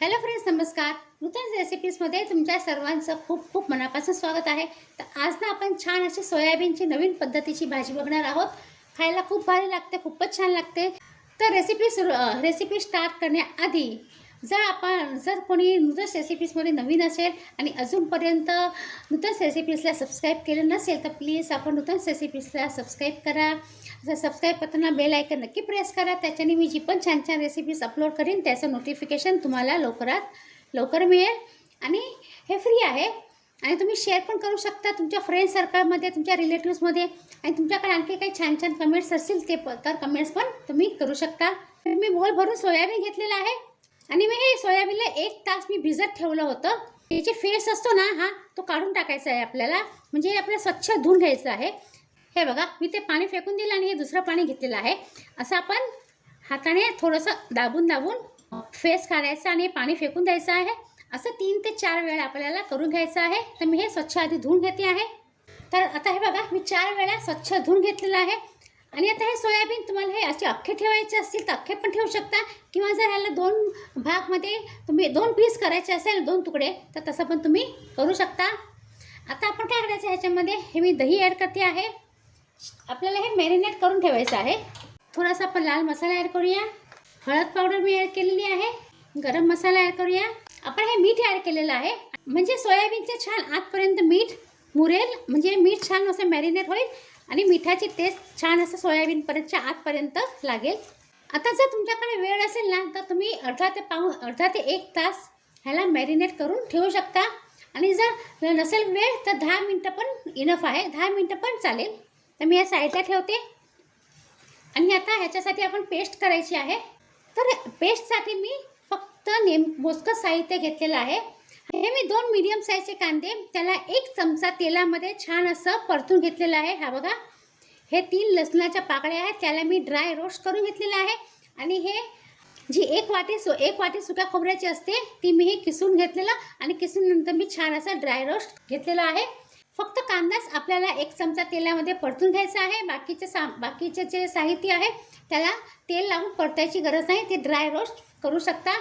Hello friends नमस्कार. नूतन रेसिपीजमध्ये तुमच्या सर्वांचं खूप खूप मनापासून स्वागत आहे. तर आज ना आपण छान अशी सोयाबीनची नवीन पद्धतीची भाजी बघणार आहोत. खायला खूप भारी लागते खूपच छान लागते. तर रेसिपी सुरू रेसिपी स्टार्ट करण्याआधी जर आपण जर कोणी नूतन रेसिपीजमध्ये नवीन असेल आणि अजूनपर्यंत नूतन रेसिपीजला सबस्क्राईब केलं नसेल तर प्लीज आपण नूतन रेसिपीजला सबस्क्राईब करा. जर सबस्क्राईब करताना बेल आयकन नक्की प्रेस करा. त्याच्याने मी जी पण छान छान रेसिपीज अपलोड करीन त्याचं नोटिफिकेशन तुम्हाला लवकरात लवकर मिळेल. आणि हे फ्री आहे. आणि तुम्ही शेअर पण करू शकता तुमच्या फ्रेंड सर्कलमध्ये तुमच्या रिलेटिव्समध्ये आणि तुमच्याकडे आणखी काही छान छान कमेंट्स असतील ते प तर कमेंट्स पण तुम्ही करू शकता. तर मी भोल भरून सोयाबीन घेतलेला आहे. आणि मी हे सोयाबीनला एक तास मी भिजत ठेवलं होतं. त्याचे फेस असतो ना हा तो काढून टाकायचा आहे आपल्याला. म्हणजे आपल्याला स्वच्छ धुवून घ्यायचं आहे. हे बघा मी ते पाणी फेकून दिलं आणि हे दुसरं पाणी घेतलेलं आहे. असं आपण हाताने थोडंसं दाबून दाबून फेस काढायचं आणि हे पाणी फेकून द्यायचं आहे. असं तीन ते चार वेळा आपल्याला करून घ्यायचं आहे. तर मी हे स्वच्छ आधी धुवून घेते आहे. तर आता हे बघा मी चार वेळा स्वच्छ धुवून घेतलेलं आहे. आणि आता हे सोयाबीन तुम्हाला हे असे अख्खे ठेवायचे असतील तर अख्खे पण ठेवू शकता. किंवा जर ह्याला दोन भागमध्ये तुम्ही दोन पीस करायचे असेल दोन तुकडे तर तसं पण तुम्ही करू शकता. आता आपण काय करायचं ह्याच्यामध्ये? हे मी दही ॲड करते आहे. आपल्याला हे मॅरिनेट करून ठेवायचं आहे. थोडासा आपण लाल मसाला ॲड करूया. हळद पावडर मी ॲड केलेली आहे. गरम मसाला ॲड करूया. आपण हे मीठ ॲड केलेलं आहे. म्हणजे सोयाबीनचे छान आतपर्यंत मीठ मुरेल. म्हणजे मीठ छान असं मॅरिनेट होईल. आणि मिठाची टेस्ट छान असं सोयाबीनपर्यंतच्या आतपर्यंत लागेल. आता जर तुमच्याकडे वेळ असेल ना तर तुम्ही अर्धा ते पाऊन अर्धा ते एक तास ह्याला मॅरिनेट करून ठेवू शकता. आणि जर नसेल वेळ तर दहा मिनटं पण इनफ आहे. दहा मिनटं पण चालेल. तर मी या साईडला ठेवते. आणि आता ह्याच्यासाठी आपण पेस्ट करायची आहे. तर पेस्टसाठी मी फक्त नेम मोजकं साहित्य घेतलेलं आहे. हे मी दोन मिडियम साईजचे कांदे त्याला एक चमचा तेलामध्ये छान असं परतून घेतलेलं आहे. हा बघा. हे तीन लसणाच्या पाकळ्या आहेत. त्याला मी ड्राय रोस्ट करून घेतलेलं आहे. आणि हे जी एक वाटी सु एक वाटी सुक्या खोबऱ्याची असते ती मी हे किसून घेतलेलं आणि किसून नंतर मी छान असं ड्राय रोस्ट घेतलेला आहे. फक्त कांदाच आपल्याला एक चमचा तेलामध्ये परतून घ्यायचा आहे. बाकीचे सा बाकीचे जे साहित्य आहे त्याला तेल लावून परतायची गरज नाही. ते ड्राय रोस्ट करू शकता.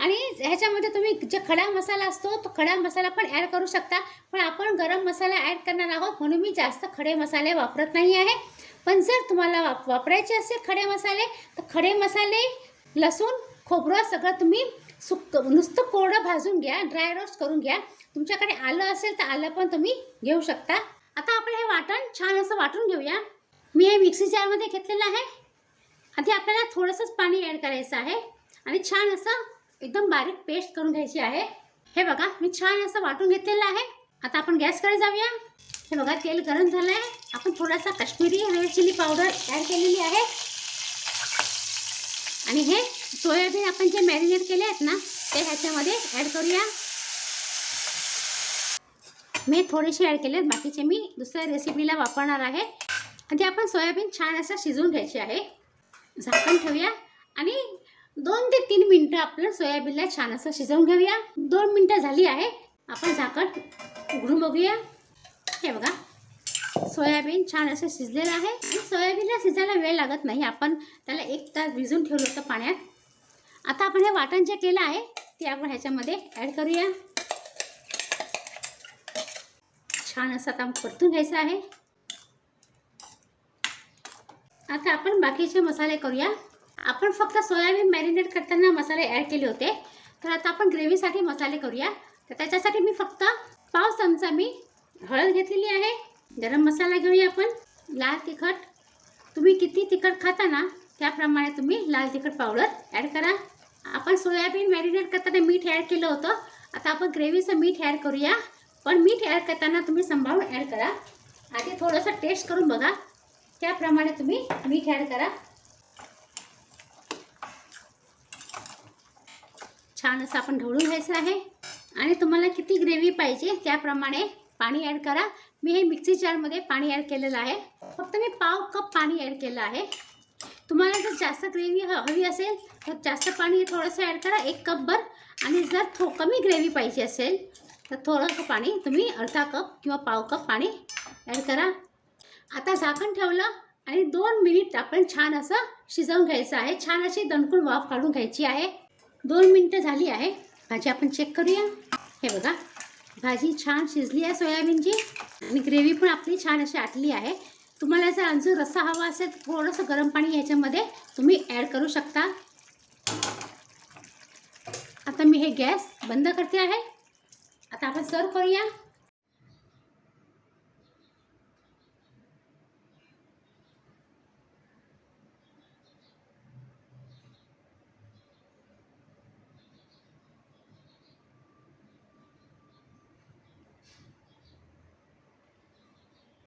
आणि ह्याच्यामध्ये तुम्ही जे खडा मसाला असतो तो खडा मसाला पण ॲड करू शकता. पण आपण गरम मसाला ॲड करणार आहोत म्हणून मी जास्त खडे मसाले वापरत नाही आहे. पण जर तुम्हाला वाप वापरायचे असेल खडे मसाले तर खडे मसाले लसूण खोबरं सगळं तुम्ही सुक नुसतं कोरडं भाजून घ्या ड्राय रोस्ट करून घ्या. तुमच्याकडे आलं असेल तर आलं पण तुम्ही घेऊ शकता. आता आपण हे वाटण छान असं वाटून घेऊया. मी हे मिक्सी जारमध्ये घेतलेलं आहे. आधी आपल्याला थोडंसंच पाणी ॲड करायचं आहे. आणि छान असं एकदम बारीक पेस्ट करून घ्यायची आहे. हे बघा मी छान असं वाटून घेतलेलं आहे. आता आपण गॅसकडे जाऊया. हे बघा तेल गरम झालं आहे आपण थोडासा Kashmiri red chilli powder add केलेली आहे. आणि हे सोयाबीन आपण जे मॅरिनेट केले आहेत ना ते ह्याच्यामध्ये ॲड करूया. मी थोडेसे ॲड केले आहेत बाकीचे मी दुसऱ्या रेसिपीला वापरणार आहे. आधी आपण सोयाबीन छान असं शिजवून घ्यायचे आहे. झाकण ठेवूया. आणि दोन ते तीन मिनटं आपलं सोयाबीनला छान असं शिजवून घेऊया. दोन मिनटं झाली आहे. आपण झाकण उघडून बघूया. हे बघा. सोयाबीन छान असं शिजलेलं आहे. आणि सोयाबीनला शिजायला वेळ लागत नाही. आपण त्याला एक तास भिजून ठेवलं होतं पाण्यात. आता आपण हे वाटण जे केलं आहे ते आपण ह्याच्यामध्ये ॲड करूया. छान असं आता परतून घ्यायचं आहे. आता आपण बाकीचे मसाले करूया. आपण फक्त सोयाबीन मॅरिनेट करताना मसाले ॲड केले होते. तर आता आपण ग्रेव्हीसाठी मसाले करूया. तर त्याच्यासाठी मी फक्त पाव चमचा मी हळद घेतलेली आहे. गरम मसाला घेऊया आपण. लाल तिखट. तुम्ही किती तिखट खाता ना त्याप्रमाणे तुम्ही लाल तिखट पावडर ॲड करा. आपण सोयाबीन मॅरिनेट करताना मीठ ॲड केलं होतं. आता आपण ग्रेव्हीचं मीठ ॲड करूया. पण मीठ ॲड करताना तुम्ही सांभाळून ॲड करा. आधी थोडंसं टेस्ट करून बघा. त्याप्रमाणे तुम्ही मीठ ॲड करा. छान असं आपण ढवळून घ्यायचं आहे. आणि तुम्हाला किती ग्रेव्ही पाहिजे त्याप्रमाणे पाणी ॲड करा. मी हे मिक्सी जारमध्ये पाणी ॲड केलेलं आहे. फक्त मी पाव कप पाणी ॲड केलं आहे. तुम्हाला जर जास्त ग्रेव्ही हवी असेल तर जास्त पाणी थोडंसं ॲड करा एक कपभर आणि जर थो कमी ग्रेव्ही पाहिजे असेल तर थोडंसं पाणी तुम्ही अर्धा कप किंवा पाव कप पाणी ॲड करा. आता झाकण ठेवलं आणि दोन मिनिट आपण छान असं शिजवून घ्यायचं आहे. छान अशी दणकून वाफ काढून घ्यायची आहे. दोन मिनटं झाली आहे. भाजी आपण चेक करूया. हे बघा. भाजी छान शिजली आहे सोयाबीनची. आणि ग्रेव्ही पण आपली छान अशी आटली आहे. तुम्हाला जर अजून रस्सा हवा असेल तर थोडंसं गरम पाणी ह्याच्यामध्ये तुम्ही ॲड करू शकता. आता मी हे गॅस बंद करते आहे. आता आपण सर्व करूया.